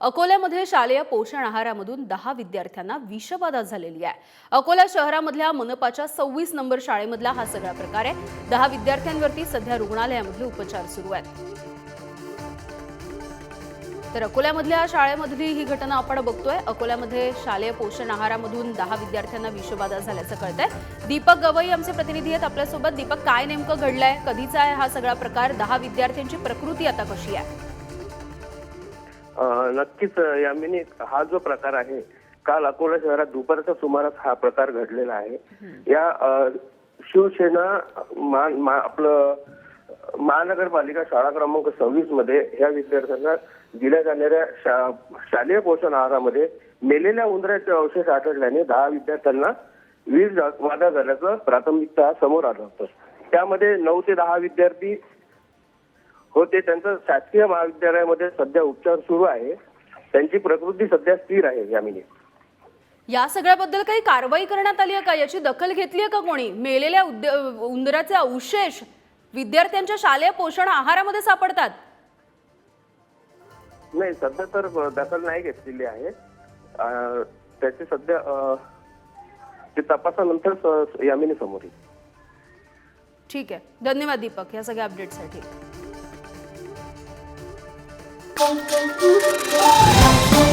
अकोल्यामध्ये शालेय पोषण आहारामधून दहा विद्यार्थ्यांना विषबाधा झालेली आहे. अकोला शहरामधल्या मनपाच्या सव्वीस नंबर शाळेमधला हा सगळा प्रकार आहे. दहा विद्यार्थ्यांवरती सध्या रुग्णालयामध्ये उपचार सुरू आहेत. तर अकोल्यामधल्या शाळेमधली ही घटना आपण बघतोय. अकोल्यामध्ये शालेय पोषण आहारामधून दहा विद्यार्थ्यांना विषबाधा झाल्याचं कळतंय. दीपक गवई आमचे प्रतिनिधी आहेत आपल्यासोबत. दीपक काय नेमकं घडलंय? कधीचा आहे हा सगळा प्रकार? दहा विद्यार्थ्यांची प्रकृती आता कशी आहे? नक्कीच यामिनी हा जो प्रकार आहे काल अकोला शहरात दुपारच्या सुमारास हा प्रकार घडलेला आहे. या शिवसेना मा- आपलं महानगरपालिका शाळा क्रमांक सव्वीसमध्ये ह्या विद्यार्थ्यांना दिल्या जाणाऱ्या शा- शालेय पोषण आहारामध्ये मेलेल्या उंदराचे अवशेष आढळल्याने दहा विद्यार्थ्यांना वीज बाधा झाल्याचं प्राथमिकता समोर आलं होतं. त्यामध्ये नऊ ते दहा विद्यार्थी होते त्यांचं शासकीय महाविद्यालयामध्ये सध्या उपचार सुरू आहे. त्यांची प्रकृती सध्या स्थिर आहे यामिनी या सगळ्याबद्दल काही कारवाई करण्यात आली आहे का? याची दखल घेतली आहे का कोणी? मेलेल्या उद्य- उंदराचे अवशेष विद्यार्थ्यांच्या शालेय पोषण आहारामध्ये सापडतात. नाही सध्या तर दखल नाही घेतलेली आहे. अं, त्याची सध्या अं, ते तपासानंतर स- यामिनी समोर येईल. ठीक आहे. धन्यवाद दीपक या सगळ्या अपडेटसाठी Pão, pão, pão, pão.